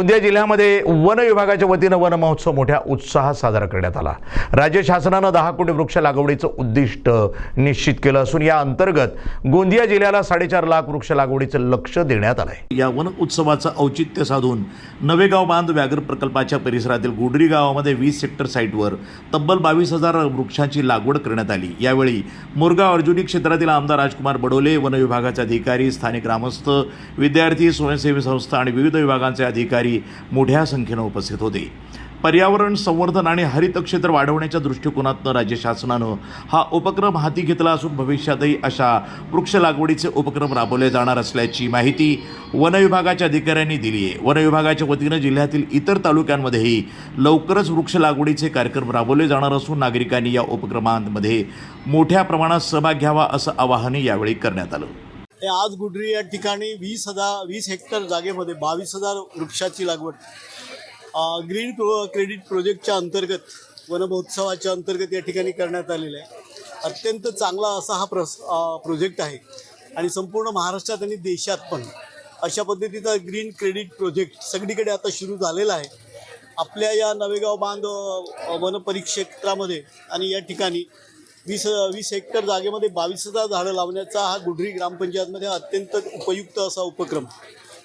गोंदिया जिल्ह्यामध्ये वन विभागाच्या वतीनं वन महोत्सव मोठ्या उत्साहात साजरा करण्यात आला. राज्य शासनानं दहा कोटी वृक्ष लागवडीचं उद्दिष्ट निश्चित केलं असून या अंतर्गत गोंदिया जिल्ह्याला साडेचार लाख वृक्ष लागवडीचं लक्ष देण्यात आलं आहे या वन उत्सवाचं औचित्य साधून नवेगाव बांध व्याघ्र प्रकल्पाच्या परिसरातील गुडरी गावामध्ये वीस सेक्टर साईटवर तब्बल बावीस हजार वृक्षांची लागवड करण्यात आली. यावेळी मोरगाव अर्जुनी क्षेत्रातील आमदार राजकुमार बडोले वन विभागाचे अधिकारी स्थानिक ग्रामस्थ विद्यार्थी स्वयंसेवी संस्था आणि विविध विभागांचे अधिकारी मोठ्या संख्येनं उपस्थित होते. पर्यावरण संवर्धन आणि हरित क्षेत्र वाढवण्याच्या दृष्टिकोनातनं राज्य शासनानं हा उपक्रम हाती घेतला असून भविष्यातही अशा वृक्ष लागवडीचे उपक्रम राबवले जाणार असल्याची माहिती वन विभागाच्या अधिकाऱ्यांनी दिली आहे. वन विभागाच्या वतीनं जिल्ह्यातील इतर तालुक्यांमध्येही लवकरच वृक्ष लागवडीचे कार्यक्रम राबवले जाणार असून नागरिकांनी या उपक्रमांमध्ये मोठ्या प्रमाणात सहभाग घ्यावा असं आवाहनही यावेळी करण्यात आलं. हे आज गुडरी या ठिकाणी वीस हजार वीस हेक्टर जागेमध्ये बावीस हजार वृक्षाची लागवड. ग्रीन प्रो क्रेडिट प्रोजेक्टच्या अंतर्गत वनमहोत्सवाच्या अंतर्गत या ठिकाणी करण्यात आलेलं आहे. अत्यंत चांगला असा हा प्रस प्रोजेक्ट आहे. आणि संपूर्ण महाराष्ट्रात आणि देशात पण अशा पद्धतीचा ग्रीन क्रेडिट प्रोजेक्ट सगळीकडे आता सुरू झालेला आहे. आपल्या या नवेगाव बांध वनपरिक्षेत्रामध्ये वन परिक्षेत्रामध्ये आणि या ठिकाणी वीस वीस हेक्टर जागेमध्ये बावीस हजार झाडं लावण्याचा हा गुढरी ग्रामपंचायतमध्ये अत्यंत उपयुक्त असा उपक्रम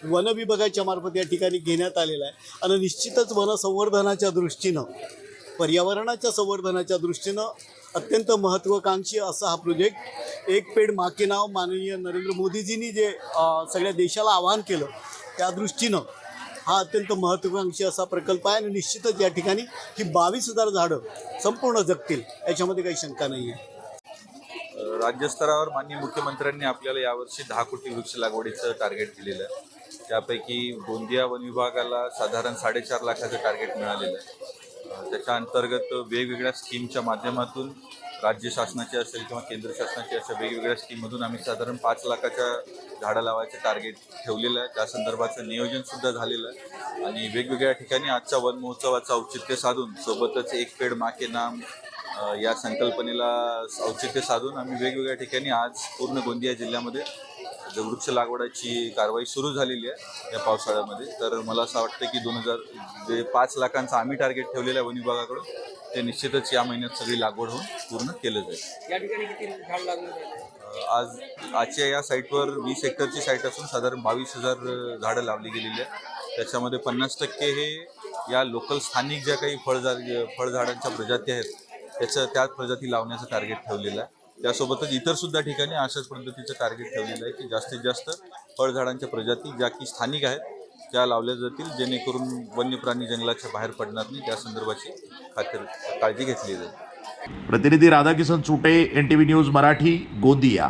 वन विभागाच्या मार्फत या ठिकाणी घेण्यात आलेला आहे. आणि निश्चितच वनसंवर्धनाच्या दृष्टीनं पर्यावरणाच्या संवर्धनाच्या दृष्टीनं अत्यंत महत्त्वाकांक्षी असा हा प्रोजेक्ट एक पेड माके नाव माननीय नरेंद्र मोदीजींनी जे सगळ्या देशाला आवाहन केलं त्या दृष्टीनं हा अत्यंत महत्त्वाकांक्षी असा प्रकल्प आहे आणि निश्चितच या ठिकाणी ही बावीस हजार झाडं संपूर्ण जगतील. याच्यामध्ये काही शंका नाही आहे राज्यस्तरावर माननीय मुख्यमंत्र्यांनी आपल्याला यावर्षी दहा कोटी वृक्ष लागवडीचं टार्गेट दिलेलं आहे. त्यापैकी गोंदिया वन विभागाला साधारण साडेचार लाखाचं टार्गेट मिळालेलं आहे. त्याच्या अंतर्गत वेगवेगळ्या स्कीमच्या माध्यमातून राज्य शासनाची असेल किंवा केंद्र शासनाची अशा वेगवेगळ्या स्कीममधून आम्ही साधारण पाच लाखाच्या झाडं लावायचं टार्गेट ठेवलेलं आहे. त्या संदर्भाचं नियोजनसुद्धा झालेलं आहे. आणि वेगवेगळ्या ठिकाणी आजच्या वन महोत्सवाचं औचित्य साधून सोबतच एक पेड माके नाम या संकल्पनेला औचित्य साधून आम्ही वेगवेगळ्या ठिकाणी आज पूर्ण गोंदिया जिल्ह्यामध्ये वृक्ष लागवडाची कारवाई सुरू झालेली आहे या पावसाळ्यामध्ये. तर मला असं वाटतं की दोन हजार जे पाच लाखांचं आम्ही टार्गेट ठेवलेलं आहे वन विभागाकडून ते निश्चितच या महिन्यात सगळी लागवड होऊन पूर्ण केलं जाईल. या ठिकाणी किती झाड लागले आज आजच्या या साईटवर वीस हेक्टरची साईट असून साधारण बावीस हजार झाडं लावली गेलेली आहेत. त्याच्यामध्ये पन्नास टक्के हे या लोकल स्थानिक ज्या काही फळझाड फळझाडांच्या प्रजाती आहेत त्याचं त्या प्रजाती लावण्याचं टार्गेट ठेवलेलं आहे. त्यासोबतच इतर सुद्धा ठिकाणी अशाच पद्धतीचं टार्गेट ठेवलेलं आहे की जास्तीत जास्त फळझाडांच्या प्रजाती ज्या की स्थानिक आहेत त्या लावल्या जातील जेणेकरून वन्य प्राणी जंगलाच्या बाहेर पडणार नाही. त्या संदर्भाची खात्री काळजी घेतली जाईल. प्रतिनिधी Radhakishan Chute N T V news Marathi Gondia.